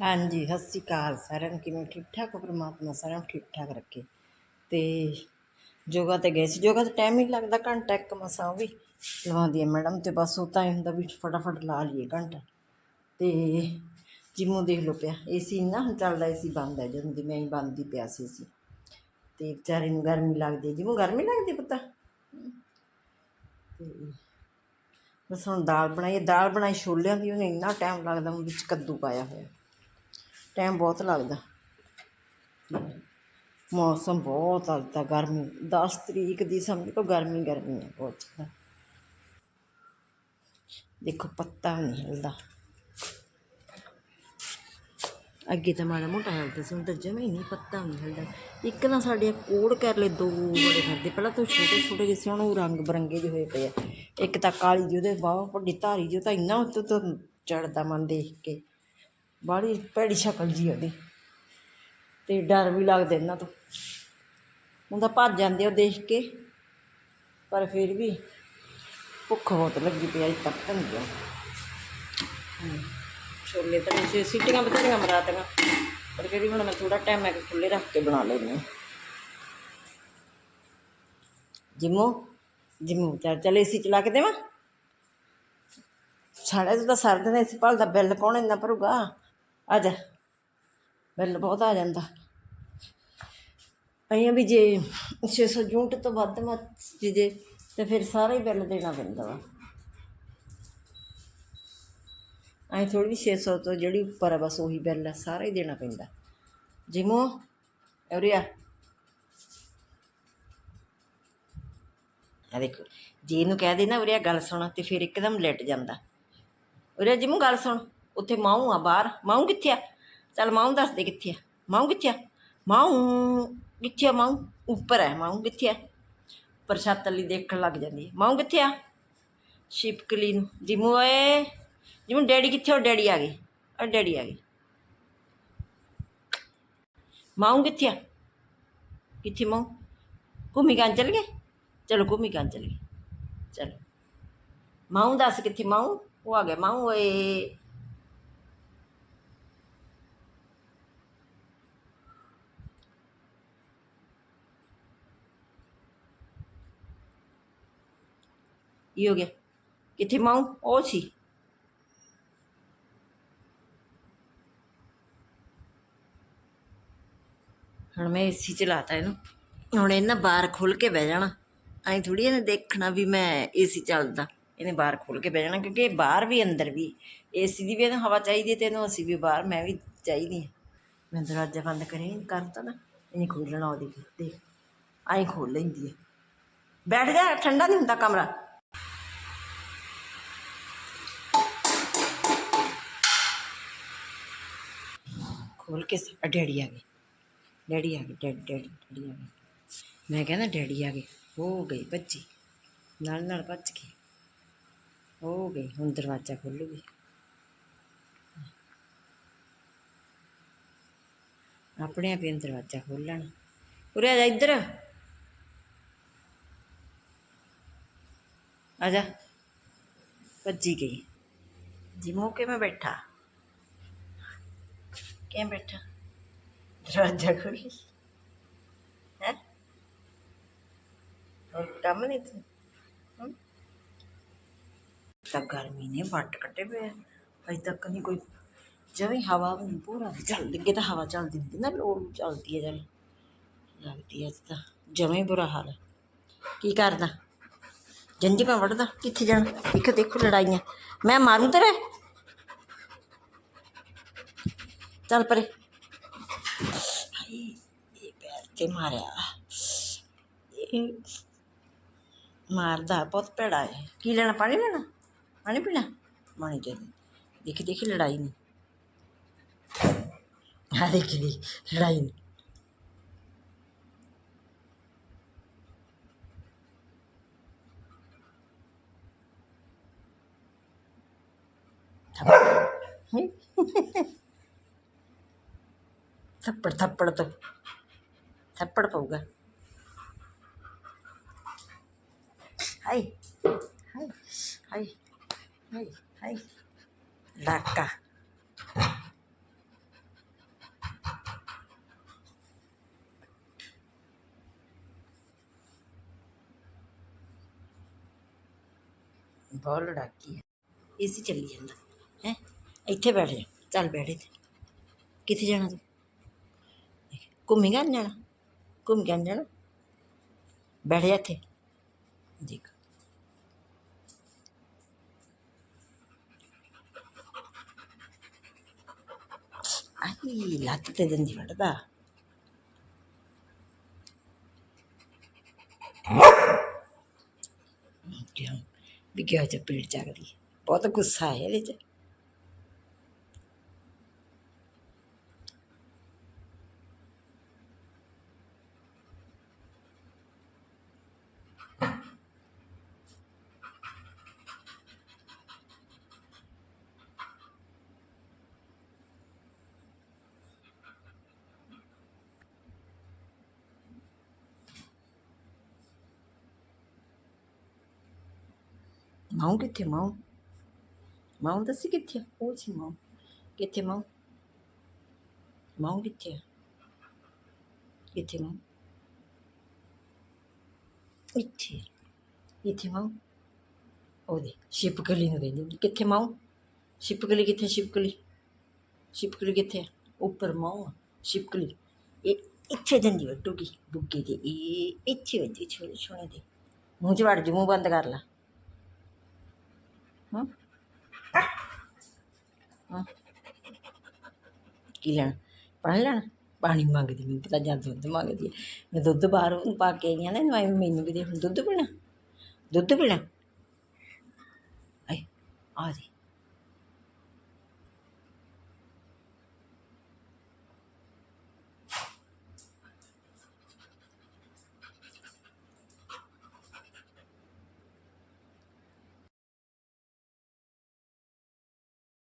ਹਾਂਜੀ, ਸਤਿ ਸ਼੍ਰੀ ਅਕਾਲ ਸਾਰਿਆਂ ਨੂੰ। ਕਿਵੇਂ ਠੀਕ ਠਾਕ ਹੋ? ਪ੍ਰਮਾਤਮਾ ਸਾਰਿਆਂ ਨੂੰ ਠੀਕ ਠਾਕ ਰੱਖੇ। ਤੇ ਯੋਗਾ ਤੇ ਗਏ ਸੀ। ਯੋਗਾ ਤੇ ਟਾਈਮ ਹੀ ਲੱਗਦਾ, ਘੰਟਾ ਇੱਕ ਮਸਾਂ ਉਹ ਵੀ ਲਵਾਉਂਦੀ ਹੈ ਮੈਡਮ ਤੇ ਬਸ ਉਹ ਤਾਂ ਇਹ ਹੁੰਦਾ ਵੀ ਫਟਾਫਟ ਲਾ ਲਈਏ ਘੰਟਾ। ਤੇ ਜਿਮੋਂ ਦੇਖ ਲਓ ਪਿਆ ਏਸੀ ਨਾ ਹੁਣ ਚੱਲਦਾ ਏਸੀ ਬੰਦ ਹੈ ਜਦੋਂ ਦੀ ਮੈਂ ਹੀ ਬੰਦ ਹੀ ਪਿਆ ਸੀ ਏਸੀ ਤੇ ਵਿਚਾਰੇ ਨੂੰ ਗਰਮੀ ਲੱਗਦੀ ਜਿਮੋਂ ਗਰਮੀ ਲੱਗਦੀ ਪੁੱਤ? ਤੇ ਬਸ ਹੁਣ ਦਾਲ ਬਣਾਈ ਦਾਲ ਬਣਾਈ ਛੋਲਿਆਂ ਦੀ, ਉਹਨੇ ਇੰਨਾ ਟਾਈਮ ਲੱਗਦਾ ਉਹ ਵਿੱਚ ਕੱਦੂ ਪਾਇਆ ਹੋਇਆ। ਟਾਈਮ ਬਹੁਤ ਲੱਗਦਾ। ਮੌਸਮ ਬਹੁਤ ਅੱਜ ਤਾਂ ਗਰਮੀ 10 ਤਰੀਕ ਦੀ ਸਮਝ ਲਓ ਗਰਮੀ ਗਰਮੀ ਹੈ ਬਹੁਤ ਜ਼ਿਆਦਾ। ਦੇਖੋ ਪੱਤਾ ਵੀ ਨਹੀਂ ਹਿਲਦਾ। ਅੱਗੇ ਤਾਂ ਮਾੜਾ ਮੋਟਾ ਹਿਲਦਾ ਸੀ ਹੁਣ ਤਾਂ ਜਮੇ ਨਹੀਂ, ਪੱਤਾ ਵੀ ਨਹੀਂ ਹਿਲਦਾ। ਇੱਕ ਤਾਂ ਸਾਡੇ ਕੋੜ ਕਰ ਲਏ ਦੋ ਬੜੇ ਫਿਰਦੇ, ਪਹਿਲਾਂ ਤਾਂ ਛੋਟੇ ਛੋਟੇ ਜਿਹੇ ਸੀ ਹੁਣ ਉਹ ਰੰਗ ਬਰੰਗੇ ਜਿਹੇ ਹੋਏ ਪਏ ਆ। ਇੱਕ ਤਾਂ ਕਾਲੀ ਜਿਹੀ, ਉਹਦੇ ਬਾਹ ਵੱਡੀ ਧਾਰੀ ਜਿਹੀ ਤਾਂ ਇੰਨਾ ਉੱਤੇ ਤੋਂ ਚੜਦਾ ਮਨ ਦੇਖ ਕੇ। ਬਾਹਲੀ ਭੈੜੀ ਸ਼ਕਲ ਜੀ ਉਹਦੀ। ਤੇ ਡਰ ਵੀ ਲੱਗਦਾ ਇਹਨਾਂ ਤੋਂ। ਹੁਣ ਤਾਂ ਭੱਜ ਜਾਂਦੇ ਉਹ ਦੇਖ ਕੇ, ਪਰ ਫਿਰ ਵੀ ਭੁੱਖ ਬਹੁਤ ਲੱਗੀ ਪਈ ਅਜੇ ਤੱਕ ਨਹੀਂ ਗਿਆ। ਛੋਲੇ ਤਾਂ ਨਹੀਂ ਸੀਟੀਆਂ ਬਥੇਰੀਆਂ ਮਰਾਤੀਆਂ ਪਰ ਕਿਹੜੀ ਹੁਣ ਮੈਂ ਥੋੜਾ ਟਾਈਮ ਮੈਂ ਖੁੱਲੇ ਰੱਖ ਕੇ ਬਣਾ ਲੈਂਦੀ ਹਾਂ। ਜਿਮੋ ਜਿਮੋ, ਚੱਲ ਚੱਲ ਏਸੀ ਚਲਾ ਕੇ ਦੇਵਾਂ? ਸਾਡਾ ਤਾਂ ਸਰਦ ਨੇ ਏਸੀ ਭਾਲ ਦਾ ਬਿੱਲ ਕੌਣ ਇੰਨਾ ਭਰੂਗਾ? ਆ ਜਾ। ਬਿੱਲ ਬਹੁਤ ਆ ਜਾਂਦਾ। ਅਈਆਂ ਵੀ ਜੇ 600 ਯੂਨਿਟ ਤੋਂ ਵੱਧ ਮੱਚ ਜੇ ਤੇ ਫਿਰ ਸਾਰਾ ਹੀ ਬਿੱਲ ਦੇਣਾ ਪੈਂਦਾ ਵਾ। ਐਂ ਥੋੜੀ 600 ਤੋਂ ਜਿਹੜੀ ਉੱਪਰ ਆ, ਬਸ ਉਹੀ ਬਿੱਲ ਆ, ਸਾਰਾ ਹੀ ਦੇਣਾ ਪੈਂਦਾ। ਜਿਮੋ ਉਰਿਆ ਆ। ਦੇਖੋ, ਜੇ ਇਹਨੂੰ ਕਹਿ ਦੇਣਾ ਉਰੇ ਗੱਲ ਸੁਣ, ਤੇ ਫਿਰ ਇੱਕਦਮ ਲਿਟ ਜਾਂਦਾ। ਉਰੇ ਜਿਮੂ, ਗੱਲ ਸੁਣ। ਉੱਥੇ ਮਾਊ ਆ ਬਾਹਰ। ਮਾਊ ਕਿੱਥੇ ਆ? ਚੱਲ ਮਾਊ ਦੱਸ ਦੇ ਕਿੱਥੇ ਆ? ਮਾਊ ਕਿੱਥੇ ਆ? ਮਾਊ ਕਿੱਥੇ ਆ ਮਾਊ? ਉੱਪਰ ਹੈ। ਮਾਊ ਕਿੱਥੇ ਆ? ਪਰ ਲਈ ਦੇਖਣ ਲੱਗ ਜਾਂਦੀ ਹੈ। ਮਾਊ ਕਿੱਥੇ ਆ? ਸ਼ਿਪਕਲੀ ਨੂੰ। ਜਿਮੂ ਓਏ। ਜਿਮੂ, ਡੈਡੀ ਕਿੱਥੇ? ਹੋ ਡੈਡੀ ਆ ਗਏ। ਆ ਡੈਡੀ ਆ ਗਏ। ਮਾਊ ਕਿੱਥੇ ਆ? ਕਿੱਥੇ ਮਾਊ? ਘੁੰਮੀ ਕਾਂ ਚਲ ਗਏ? ਚਲੋ ਘੁੰਮੀ ਕਾਂ ਚਲ ਗਏ। ਚਲੋ। ਮਾਊ ਦੱਸ ਕਿੱਥੇ ਮਾਊ? ਉਹ ਆ ਗਿਆ। ਮਾਊ ਓਏ। ਕੀ ਹੋ ਗਿਆ? ਕਿੱਥੇ ਮਾਊ? ਉਹ ਸੀ। ਹੁਣ ਮੈਂ ਏਸੀ ਚਲਾਤਾ ਇਹਨੂੰ। ਹੁਣ ਇਹਨਾਂ ਬਾਹਰ ਖੁੱਲ ਕੇ ਬਹਿ ਜਾਣਾ। ਐਂ ਥੋੜੀ ਇਹਨੇ ਦੇਖਣਾ ਵੀ ਮੈਂ ਏਸੀ ਚੱਲਦਾ। ਇਹਨੇ ਬਾਹਰ ਖੋਲ ਕੇ ਬਹਿ ਜਾਣਾ ਕਿਉਂਕਿ ਇਹ ਬਾਹਰ ਵੀ ਅੰਦਰ ਵੀ। ਏਸੀ ਦੀ ਵੀ ਇਹਨੂੰ ਹਵਾ ਚਾਹੀਦੀ ਤੇ ਇਹਨੂੰ ਅਸੀਂ ਵੀ ਬਾਹਰ, ਮੈਂ ਵੀ ਚਾਹੀਦੀ ਹਾਂ। ਮੈਂ ਦਰਵਾਜ਼ਾ ਬੰਦ ਕਰੇ ਕਰਤਾ ਨਾ, ਇਹਨੇ ਖੋਲਣਾ ਉਹਦੀ ਦੇਖ। ਐਂ ਖੋਲ ਲੈਂਦੀ ਹੈ। ਬੈਠ ਜਾ, ਠੰਡਾ ਨਹੀਂ ਹੁੰਦਾ ਕਮਰਾ। ਖੋਲ ਕੇ ਸ- ਆ ਡੈਡੀ ਆ ਗਏ ਡੈਡੀ ਆ ਗਏ ਡੈਡੀ ਡੈਡੀ ਡੈਡੀ ਆ ਗਏ ਮੈਂ ਕਹਿੰਦਾ ਡੈਡੀ ਆ ਗਏ ਹੋ ਗਈ ਭੱਜੀ ਨਾਲ ਨਾਲ ਭੱਜ ਗਈ ਹੋ ਗਈ ਹੁਣ ਦਰਵਾਜ਼ਾ ਖੋਲੂਗੀ ਆਪਣੇ ਆਪ ਹੀ ਅੰਦਰ ਦਰਵਾਜ਼ਾ ਖੋਲ੍ਹਣਾ ਉਰੇ ਆ ਜਾ ਇੱਧਰ ਆ ਜਾ ਭੱਜੀ ਗਈ ਜਿਮੋ ਕੇ ਮੈਂ ਬੈਠਾ ਕਿਵੇਂ ਬੈਠਾ? ਦਰਵਾਜ਼ਾ ਖੋਲੀ ਹੈ? ਹੋਰ ਕੰਮ ਨਹੀਂ ਤੂੰ? ਹਮ? ਤਾਂ ਗਰਮੀ ਨੇ ਵੱਟ ਕੱਟੇ ਪਏ ਆ। ਅਜੇ ਤੱਕ ਨਹੀਂ ਕੋਈ ਜਵੇਂ ਹਵਾ ਵੀ ਨੀ ਪੂਰਾ ਵੀ ਚੱਲਦੀ। ਤਾਂ ਹਵਾ ਚੱਲਦੀ ਹੁੰਦੀ ਨਾ, ਲੋੜ ਚੱਲਦੀ ਹੈ ਚੱਲ। ਲੱਗਦੀ ਹੈ ਅੱਜ ਤਾਂ, ਜਮੇ ਬੁਰਾ ਹਾਲ ਹੈ ਕੀ ਕਰਦਾ? ਜੰਜੀਆਂ ਵੜਦਾ ਕਿੱਥੇ ਜਾਣਾ? ਇੱਕ ਦੇਖੋ ਲੜਾਈਆਂ। ਮੈਂ ਮਾਰੂ ਤੇਰੇ? ਚੱਲ ਪਰੇ ਹਾਏ ਇਹ ਪੈਰ ਤੇ ਮਾਰਿਆ ਇਹ ਮਾਰਦਾ ਬਹੁਤ ਭੈੜਾ ਹੈ ਕੀ ਲੈਣਾ ਪਾਣੀ ਲੈਣਾ ਪਾਣੀ ਪੀਣਾ ਪਾਣੀ ਦੇ ਦੇਖੀ ਦੇਖੀ ਲੜਾਈ ਨਹੀਂ ਆ ਦੇਖੀ ਦੀ ਲੜਾਈ ਨਹੀਂ ਥੱਪੜ ਥੱਪੜ ਤੋਂ। ਥੱਪੜ ਪਊਗਾ। ਹਾਈ ਹਾਈ ਹਾਈ ਹਾਈ ਹਾਈ ਡਾਕਾ। ਬਹੁਤ ਲੜਾਕੀ ਹੈ ਏਸੀ ਚੱਲੀ ਜਾਂਦਾ। ਹੈ? ਇੱਥੇ ਬੈਠ ਜਾ। ਚੱਲ ਬੈਠੇ ਕਿੱਥੇ ਜਾਣਾ ਤੂੰ? ਘੁੰਮੇਗਾ ਨਹੀਂ ਜਾਣਾ ਘੁੰਮ ਕੇ ਜਾਣਾ ਬੈਠ ਜਾ ਇੱਥੇ। ਦੇਖ ਆਈ ਲੱਤ ਤੇ ਦੰਦੀ ਵੜਦਾ ਕਿਉਂ ਵੀ ਕਿਹਾ ਚ ਪੀੜ ਚੱਕਦੀ। ਹੈ। ਬਹੁਤ ਗੁੱਸਾ ਹੈ ਇਹਦੇ ਚ। ਮਾਉ ਕਿੱਥੇ ਮਾਉ ਮਾਉ ਦੱਸੀ ਕਿੱਥੇ ਆ? ਉਹ ਸੀ ਮਾਉ ਕਿੱਥੇ ਮਾਉ ਮਾਉ ਕਿੱਥੇ ਕਿੱਥੇ ਮਾਉ ਇੱਥੇ ਇੱਥੇ ਮਾਉ ਉਹਦੇ ਛਿਪਕਲੀ ਨੂੰ ਕਹਿੰਦੇ ਕਿੱਥੇ ਮਾਉ ਛਿਪਕਲੀ ਕਿੱਥੇ ਛਿਪਕਲੀ ਛਿਪਕਲੀ ਕਿੱਥੇ ਆ? ਉੱਪਰ ਮਾਉ ਆ, ਛਿਪਕਲੀ ਇਹ ਇੱਥੇ ਜੰਦੀ ਵੱਟੂਗੀ ਬੁੱਗੇ ਦੇ ਇਹ ਇੱਥੇ ਵੱਜੀ ਛੋਲੇ ਛੋਲੇ ਦੇ ਮੂੰਹ ਚ ਵੜ ਜੀ ਮੂੰਹ ਬੰਦ ਕਰ ਲਾ ਹਾਂ ਹਾਂ ਕੀ ਲੈਣਾ? ਪਾਣੀ ਲੈਣਾ? ਪਾਣੀ ਮੰਗਦੀ, ਮੈਨੂੰ ਪਤਾ ਜਾਂ ਦੁੱਧ ਮੰਗਦੀ ਹੈ ਮੈਂ ਦੁੱਧ ਬਾਹਰੋਂ ਪਾ ਕੇ ਆਈ ਹਾਂ ਨਾ, ਮੈਂ ਮੈਨੂੰ ਵੀ ਦੇ ਹੁਣ ਦੁੱਧ ਪੀਣਾ? ਦੁੱਧ ਪੀਣਾ? ਆਏ, ਆ ਦੇ।